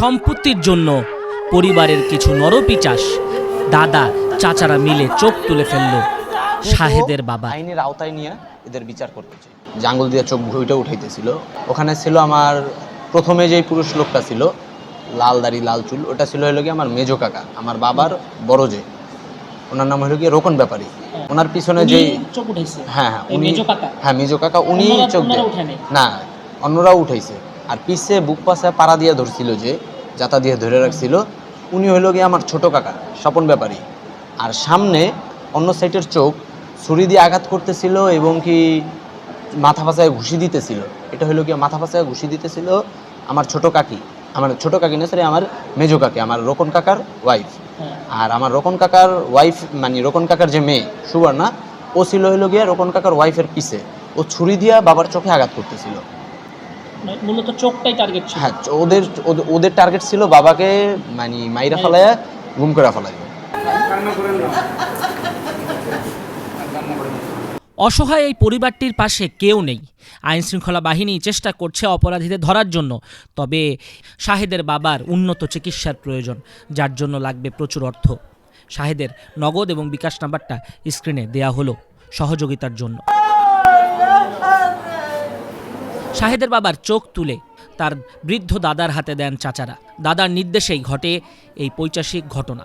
সম্পত্তির জন্য পরিবারের কিছু নরপিচাস দাদা চাচারা মিলে চোখ তুলে ফেলল। শাহেদের বাবা। আইনের আওতায় নিয়ে এদের বিচার করতে চাই। জাঙ্গল দিয়ে চোখ ভুইটা উঠাইতেছিল। ওখানে ছিল আমার প্রথমে যেই পুরুষ লোকটা ছিল লাল দাড়ি লাল চুল ওটা ছিল হলো কি আমার মেজো কাকা আমার বাবার বড় যে। ওনার নাম হলো কি রোকন ব্যাপারী। ওনার পিছনে যেই চোখ উঠাইছে? হ্যাঁ হ্যাঁ উনি মেজো কাকা? হ্যাঁ মেজো কাকা উনি চোখ না অন্যরাও উঠাইছে। আর পিছে বুক পাশে পাড়া দিয়ে ধরছিল যে যাতা দিয়ে ধরে রাখছিল উনি হইল গিয়ে আমার ছোট কাকা স্বপন ব্যাপারী। আর সামনে অন্য সাইটের চোখ ছুরি দিয়ে আঘাত করতেছিল এবং কি মাথা ফাঁসায় ঘুষি দিতেছিল। এটা হলো গিয়ে মাথা ফাঁসায় ঘুষি দিতেছিল আমার ছোট কাকি। আমার ছোট কাকি না সরি আমার মেজো কাকি আমার রোকন কাকার ওয়াইফ হ্যাঁ। আর আমার রোকন কাকার ওয়াইফ মানে রোকন কাকার যে মেয়ে সুবর্ণা ও ছিল হইল গিয়ে রোকন কাকার ওয়াইফের পিছে। ও ছুরি দিয়া বাবার চোখে আঘাত করতেছিল। মূলত চোখটাই টার্গেট ছিল। হ্যাঁ ওদের ওদের- ওদের টার্গেট ছিল বাবাকে মানে মাইরা ফেলায় গুম করে ফেলাইবে অসহায় এই পরিবারটির পাশে কেউ নেই। আইন শৃঙ্খলা বাহিনী চেষ্টা করছে অপরাধীদের ধরার জন্য তবে শাহেদের বাবার উন্নত চিকিৎসার প্রয়োজন যার জন্য লাগবে প্রচুর অর্থ। শাহেদের নগদ এবং বিকাশ নাম্বারটা স্ক্রিনে দেয়া হলো সহযোগিতার জন্য। শাহেদের বাবার চোখ তুলে তার বৃদ্ধ দাদার হাতে দেন চাচারা। দাদার নির্দেশেই ঘটে এই পৈচাসিক ঘটনা।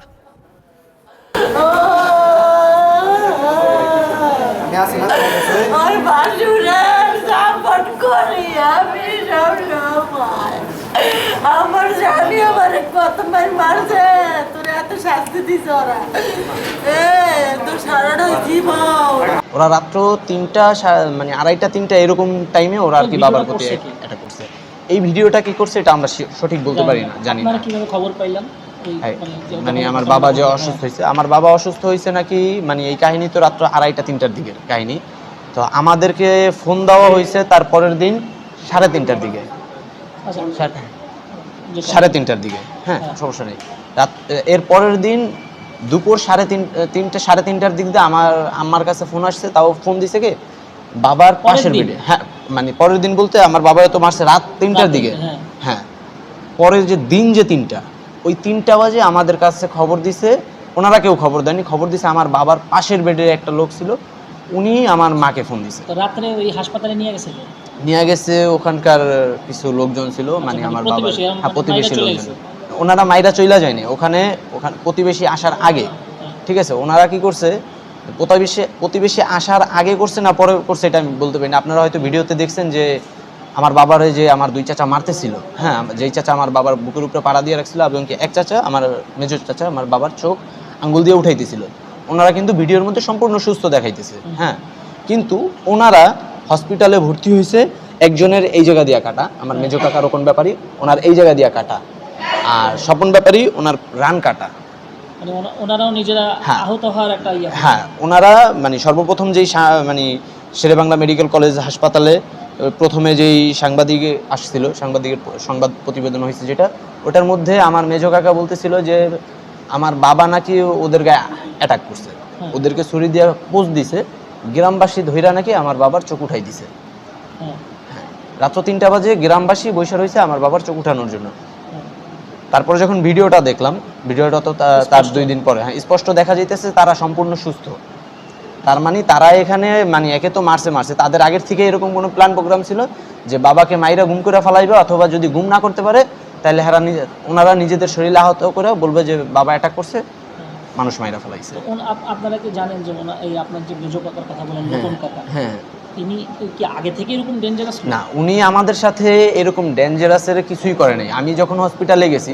আমার স্বামী আমার কত মার মারছে। তোর এত শাস্তি দিছে ওরা। এ, তোর সারাটা জীবন। ওরা রাত্র তিনটা মানে আড়াইটা তিনটা এরকম টাইমে ওরা আর কি বাবার প্রতি এটা করছে। এই ভিডিওটা কি করছে এটা আমরা সঠিক বলতে পারি না। জানি না। কীভাবে খবর পাইলাম হ্যাঁ, মানে মানে আমার বাবা যে অসুস্থ হয়েছে আমার বাবা অসুস্থ হয়েছে নাকি মানে এই কাহিনী তো রাত্র আড়াইটা তিনটার দিকের কাহিনী। তো আমাদেরকে ফোন দেওয়া হয়েছে তার পরের দিন সাড়ে তিনটার দিকে। আচ্ছা, সাড়ে- তিনটার দিকে। হ্যাঁ হ্যাঁ। সমস্যা নেই। রাত এর পরের দিন দুপুর সাড়ে তিন তিনটে সাড়ে তিনটার দিক দিয়ে আমার আমার কাছে ফোন আসছে তাও ফোন দিছে কে? বাবার পাশের বেডে হ্যাঁ মানে পরের দিন বলতে আমার বাবা তো মারছে রাত তিনটার দিকে। হ্যাঁ। হ্যাঁ পরের যে দিন যে তিনটা ওই তিনটা বাজে আমাদের কাছে খবর দিছে ওনারা কেউ খবর দেয়নি খবর দিছে আমার বাবার পাশের বেডের একটা লোক ছিল উনি আমার মাকে ফোন দিছে। রাত্রে ওই হাসপাতালে নিয়ে গেছে নিয়ে গেছে ওখানকার কিছু লোকজন ছিল মানে মানে আমার বাবা প্রতিবেশী, হ্যাঁ প্রতিবেশী লোকজন। ওনারা মাইরা চইলা যায়নি। ওখানে ওখানে প্রতিবেশী আসার আগে। ঠিক আছে? ওনারা কি করছে? প্রতিবেশী প্রতিবেশী আসার আগে করছে না পরে করছে এটা আমি বলতে পারি না। আপনারা হয়তো ভিডিওতে দেখছেন যে আমার বাবার যে আমার দুই চাচা মারতেছিল। হ্যাঁ যেই চাচা আমার বাবার বুকের উপরে পাড়া দিয়ে রাখছিল, এবং কি এক চাচা আমার মেজর চাচা, আমার বাবার চোখ আঙ্গুল দিয়ে উঠাইতেছিল। ওনারা কিন্তু ভিডিওর মধ্যে সম্পূর্ণ সুস্থ দেখাইতেছে। হ্যাঁ কিন্তু ওনারা হসপিটালে ভর্তি হয়েছে একজনের এই জায়গা দিয়া কাটা। আমার মেজো কাকা রকম ব্যাপারী ওনার এই জায়গা দিয়া কাটা। আর স্বপন ব্যাপারী ওনার রান কাটা মানে ওনারাও নিজেরা হ্যাঁ। আহত হওয়ার একটা ইয়ে হ্যাঁ ওনারা মানে সর্বপ্রথম যেই মানে শেরেবাংলা মেডিকেল কলেজ হাসপাতালে প্রথমে যেই সাংবাদিক আসছিল সাংবাদিকের সংবাদ প্রতিবেদন হয়েছে যেটা ওটার মধ্যে আমার মেজো কাকা বলতেছিল যে আমার বাবা নাকি ওদের গায়ে অ্যাটাক করছে হ্যাঁ। ওদেরকে ছুরি দিয়ে পোস্ট দিছে গ্রামবাসী ধৈরা নাকি আমার বাবার চোখ উঠাই দিছে হ্যাঁ, রাত্র তিনটা বাজে গ্রামবাসী বৈশা রয়েছে আমার বাবার চোখ উঠানোর জন্য। তারপরে যখন ভিডিওটা দেখলাম ভিডিওটা তো তার দুই দিন পরে। হ্যাঁ স্পষ্ট দেখা যাইতেছে তারা সম্পূর্ণ সুস্থ। তার মানে তারা এখানে মানে একে তো মারছে মারছে। তাদের আগের থেকে এরকম কোনো প্ল্যান প্রোগ্রাম ছিল যে বাবাকে মাইরা গুম করে ফেলাইবে অথবা যদি গুম না করতে পারে তাহলে হারা নিজে- ওনারা নিজেদের শরীরে আহত করে বলবে যে বাবা অ্যাটাক করছে মানুষ মাইরা ফেলাইছে। আপনারা কি জানেন যে এই আপনার যে কাকার কথা বলেন নতুন কাকা হ্যাঁ। তিনি কি আগে থেকে এরকম ডেঞ্জারাস না উনি আমাদের সাথে এরকম ডেঞ্জারাসের কিছুই করে নাই। আমি যখন হসপিটালে গেছি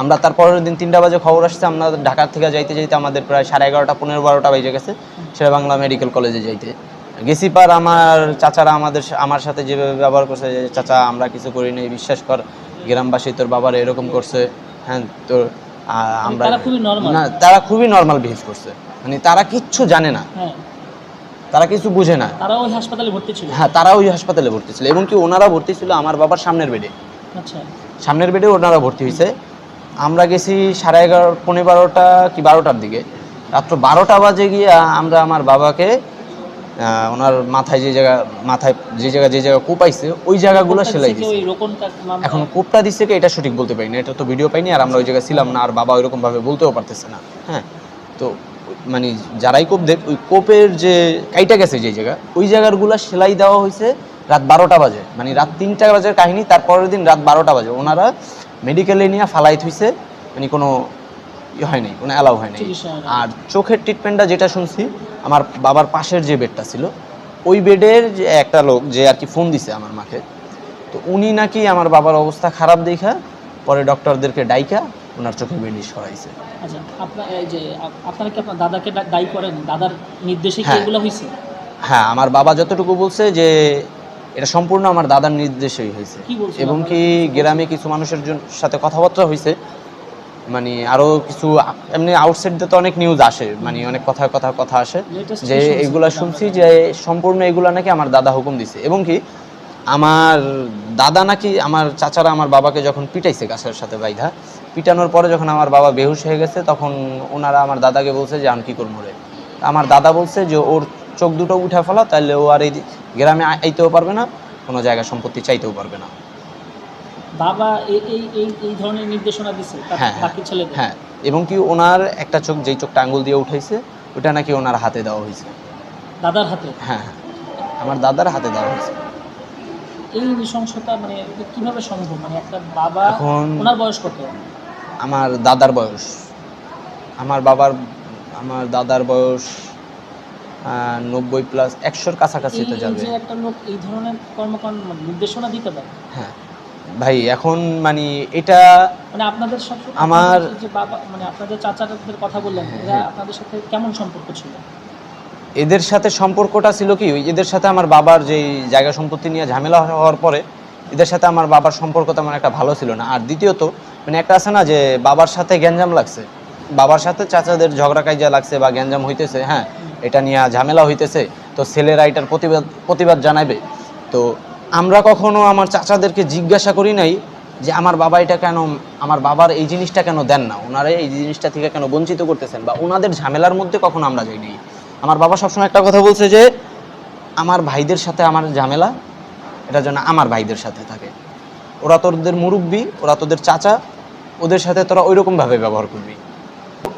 আমরা তার পরের দিন তিনটা বাজে খবর আসছে আমরা ঢাকা থেকে যাইতে যাইতে আমাদের প্রায় সাড়ে এগারোটা পনেরো বারোটা বেজে গেছে সেরা বাংলা মেডিকেল কলেজে যাইতে। গেছি পার আমার চাচারা আমাদের আমার সাথে যেভাবে ব্যবহার করছে যে চাচা আমরা কিছু করি নাই বিশ্বাস কর গ্রামবাসী তোর বাবার এরকম করছে হ্যাঁ তোর আমরা তারা খুবই না তারা খুবই নর্মাল বিহেভ করছে। মানে তারা কিচ্ছু জানে না। হ্যাঁ। তারা কিছু বুঝে না। তারা ওই হাসপাতালে ভর্তি ছিল? হ্যাঁ তারা ওই হাসপাতালে ভর্তি ছিল এবং কি ওনারা ভর্তি ছিল আমার বাবার সামনের বেডে। আচ্ছা। সামনের বেডে ওনারা ভর্তি হয়েছে। আমরা গেছি সাড়ে এগারো পনেরো বারোটা কি বারোটার দিকে। রাত্র বারোটা বাজে গিয়ে আমরা আমার বাবাকে ওনার মাথায় যে জায়গা মাথায় যে জায়গা যে জায়গা কোপাইছে ওই জায়গাগুলো সেলাই দিছে এখন কোপটা দিচ্ছে কি এটা সঠিক বলতে পারি না এটা তো ভিডিও পাইনি আর আমরা ওই জায়গায় ছিলাম না আর বাবা ওইরকম ভাবে বলতেও পারতেছে না হ্যাঁ। তো মানে যারাই কোপ দেখ ওই কোপের যে কাইটা গেছে যে জায়গা ওই জায়গাগুলো সেলাই দেওয়া হয়েছে রাত বারোটা বাজে। মানে রাত তিনটা বাজের কাহিনী তারপরের দিন রাত বারোটা বাজে। ওনারা মেডিকেলে নিয়ে ফালাই থুইছে মানে কোনো ই হয় নাই কোনো অ্যালাউ হয় নাই। হয় নাই। আর চোখের ট্রিটমেন্টটা যেটা শুনছি আমার বাবার পাশের যে বেডটা ছিল ওই বেডের যে একটা লোক যে আর কি ফোন দিছে আমার মাকে তো উনি নাকি আমার বাবার অবস্থা খারাপ দেখা পরে ডক্টরদেরকে ডাইকা ওনার চোখে বেন্ডিশ করাইছে আচ্ছা আপনার এই যে আপনারা কি আপনার দাদাকে দায়ী করেন? দাদার নির্দেশে কি হ্যাঁ। এগুলো হয়েছে? হ্যাঁ আমার বাবা যতটুকু বলছে যে এটা সম্পূর্ণ আমার দাদার নির্দেশেই হয়েছে। এবং কি গ্রামে কিছু মানুষের সাথে কথাবার্তা হয়েছে। মানে আরও কিছু এমনি আউটসাইড তো অনেক নিউজ আসে। মানে অনেক কথা কথা কথা আসে। যে এগুলা শুনছি যে সম্পূর্ণ এগুলা নাকি আমার দাদা হুকুম দিছে। এবং কি আমার দাদা নাকি আমার চাচারা আমার বাবাকে যখন পিটাইছে গাছের সাথে বাইধা পিটানোর পরে যখন আমার বাবা বেহুশ হয়ে গেছে তখন ওনারা আমার দাদাকে বলছে যে আমি কি করব রে? আমার দাদা বলছে যে ওর চোখ দুটো উঠে ফেলা তাহলে ও আর এই গ্রামে আইতেও পারবে না কোনো জায়গা সম্পত্তি চাইতেও পারবে না। বাবা এই এই এই এই ধরনের নির্দেশনা দিছে হ্যাঁ, বাকি ছেলেদের? হ্যাঁ এবং কি ওনার একটা চোখ যেই চোখটা আঙ্গুল দিয়ে উঠাইছে ওটা নাকি ওনার হাতে দেওয়া হয়েছে দাদার হাতে? হ্যাঁ হ্যাঁ আমার দাদার হাতে দেওয়া হয়েছে এই নৃশংসতা মানে কীভাবে সম্ভব? মানে একটা বাবা এখন- ওনার বয়স কত? আমার দাদার বয়স। আমার বাবার আমার দাদার বয়স নব্বই প্লাস একশোর কাছাকাছি তো যাবে। একটা লোক এই ধরনের কর্মকাণ্ড নির্দেশনা দিতে পারে? হ্যাঁ। ভাই এখন মানে এটা মানে আপনাদের সব আমার- যে বাবা মানে আপনাদের চাচাদের কথা বললেন এরা আপনাদের সাথে কেমন সম্পর্ক ছিল? এদের সাথে সম্পর্কটা ছিল কি এদের সাথে আমার বাবার যেই জায়গা সম্পত্তি নিয়ে ঝামেলা হওয়ার পরে এদের সাথে আমার বাবার সম্পর্ক তেমন একটা ভালো ছিল না। আর দ্বিতীয়ত মানে একটা আছে না যে বাবার সাথে গ্যাঞ্জাম লাগছে। বাবার সাথে চাচাদের ঝগড়া কাইজা লাগছে বা গ্যাঞ্জাম হইতেছে হ্যাঁ এটা নিয়ে ঝামেলা হইতেছে, তো ছেলেরা এটার প্রতিবাদ প্রতিবাদ জানাবে তো আমরা কখনো আমার চাচাদেরকে জিজ্ঞাসা করি নাই যে আমার বাবা এটা কেন, আমার বাবার এই জিনিসটা কেন দেন না? ওনারা এই জিনিসটা থেকে কেন বঞ্চিত করতেছেন? বা ওনাদের ঝামেলার মধ্যে কখনো আমরা যাইনি। আমার বাবা সবসময় একটা কথা বলছে যে, আমার ভাইদের সাথে আমার ঝামেলা, এটা যেন আমার ভাইদের সাথে থাকে। ওরা তোদের মুরব্বী, ওরা তোদের চাচা ওদের সাথে তোরা ওই ভাবে ব্যবহার করবি।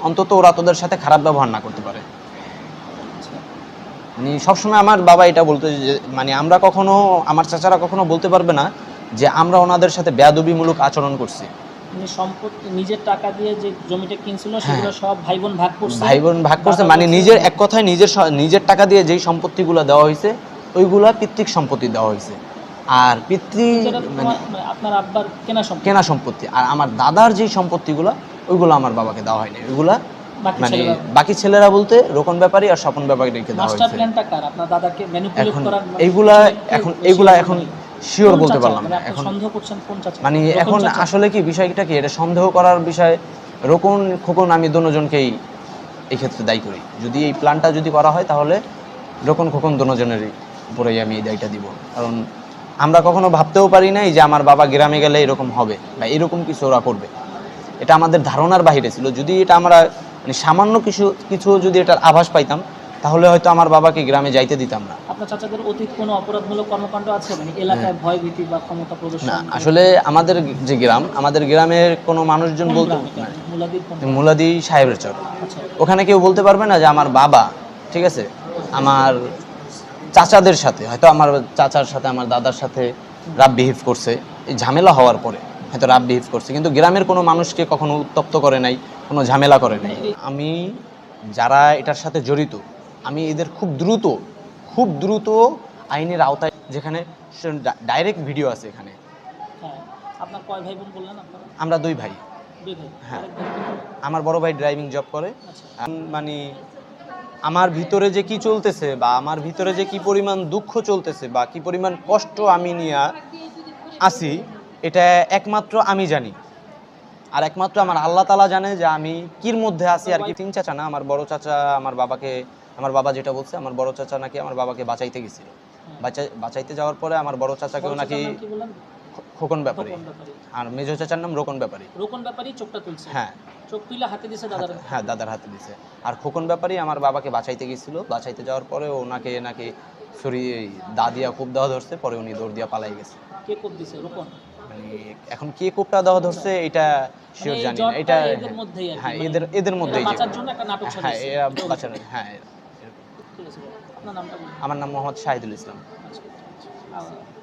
অন্তত ওরা তোদের সাথে খারাপ ব্যবহার না করতে পারে। মানে সবসময় আমার বাবা এটা বলতো যে মানে আমরা কখনো আমার চাচারা কখনো বলতে পারবে না যে আমরা ওনাদের সাথে বেয়াদবিমূলক আচরণ করছি। মানে সম্পত্তি নিজের টাকা দিয়ে যে জমিটা কিনছিল সেগুলো সব ভাই বোন ভাগ করছে। হ্যাঁ। ভাই বোন ভাগ করছে মানে নিজের এক কথায় নিজের নিজের টাকা দিয়ে যেই সম্পত্তিগুলো দেওয়া হয়েছে ওইগুলা পিতৃক সম্পত্তি দেওয়া হয়েছে। আর পিতৃ মানে মানে আপনার আব্বার কেনা সম্পত্তি? কেনা সম্পত্তি। আর আমার দাদার যেই সম্পত্তিগুলো ওইগুলো আমার বাবাকে দেওয়া হয়নি। ওইগুলা বাকি মানে বাকি ছেলেরা বলতে রোকন ব্যাপারী আর স্বপন ব্যাপারীকে দেওয়া হয়েছে। আপনার দাদাকে ম্যানিপুলেট এখন করার মানে এইগুলা এখন এইগুলা এখন শিওর বলতে পারলাম না। এখন সন্দেহ করছেন কোন চাচা? মানে এখন আসলে কি বিষয়টা কি? এটা সন্দেহ করার বিষয়। রোকন খোকন আমি দুজনকেই এই ক্ষেত্রে দায়ী করি। যদি এই প্ল্যানটা যদি করা হয় তাহলে রোকন খোকন দুজনেরই উপরেই আমি এই দায়টা দিব। কারণ আমরা কখনো ভাবতেও পারি নাই যে আমার বাবা গ্রামে গেলে এরকম হবে বা এরকম কিছু ওরা করবে। এটা আমাদের ধারণার বাইরে ছিল। যদি এটা আমরা মানে সামান্য কিছু কিছু যদি এটার আভাস পাইতাম তাহলে হয়তো আমার বাবাকে গ্রামে যাইতে দিতাম না। আপনার চাচাদের অতীত কোনো অপরাধমূলক কর্মকাণ্ড আছে? মানে এলাকায় ভয় ভীতি বা ক্ষমতা প্রদর্শন? হ্যাঁ। না আসলে আমাদের যে গ্রাম আমাদের গ্রামের কোনো মানুষজন বলতো? মুলাদি সাহেবের চর। আচ্ছা। ওখানে কেউ বলতে পারবে না যে আমার বাবা ঠিক আছে? আমার চাচাদের সাথে হয়তো আমার চাচার সাথে আমার দাদার সাথে রাব বিহেভ করছে। এই ঝামেলা হওয়ার পরে হয়তো রাব বিহেভ করছে। কিন্তু গ্রামের কোনো মানুষকে কখনো উত্তপ্ত করে নাই কোনো ঝামেলা করে নাই। আমি যারা এটার সাথে জড়িত আমি এদের খুব দ্রুত খুব দ্রুত আইনের আওতায় যেখানে ডাইরেক্ট ভিডিও আছে এখানে। হ্যাঁ আমরা দুই ভাই। হ্যাঁ। আমার বড় ভাই ড্রাইভিং জব করে। আচ্ছা। মানে আমার ভিতরে যে কি চলতেছে বা আমার ভিতরে যে কি পরিমাণ দুঃখ চলতেছে বা কি পরিমাণ কষ্ট আমি নিয়ে আসি এটা একমাত্র আমি জানি। আর একমাত্র আমার আল্লাহ তালা জানে যে আমি কির মধ্যে আছি আর কি। তিন চাচা না, আমার বড় চাচা আমার বাবাকে, আমার বাবা যেটা বলছে, আমার বড় চাচা নাকি আমার বাবাকে বাঁচাইতে গেছিল। বাঁচাই বাঁচাইতে যাওয়ার পরে আমার বড় চাচাকেও নাকি খোকন ব্যাপারী। আর মেজো চাচার নাম রোকন ব্যাপারী। রোকন ব্যাপারী চোখটা তুলছে। হ্যাঁ। চোখ তুলে হাতে দিছে দাদার হ্যাঁ দাদার হাতে দিছে। আর খোকন ব্যাপারী আমার বাবাকে বাঁচাইতে গেছিল। বাঁচাইতে যাওয়ার পরে ওনাকে নাকি সরিয়ে দা দিয়া খুব দেওয়া ধরছে। পরে উনি দৌড় দিয়া পালাই গেছে। কে কোপ দিছে? রোকন। মানে এখন কে কোপটা দেওয়া ধরছে এটা শিওর জানি না। এটা এদের মধ্যেই আর হ্যাঁ মানে এদের এদের মধ্যেই এরা বাঁচার জন্য একটা নাটক হ্যাঁ এরা বাঁচার হ্যাঁ আমার নাম মোহাম্মদ শাহিদুল ইসলাম। আচ্ছা, আচ্ছা, আচ্ছা।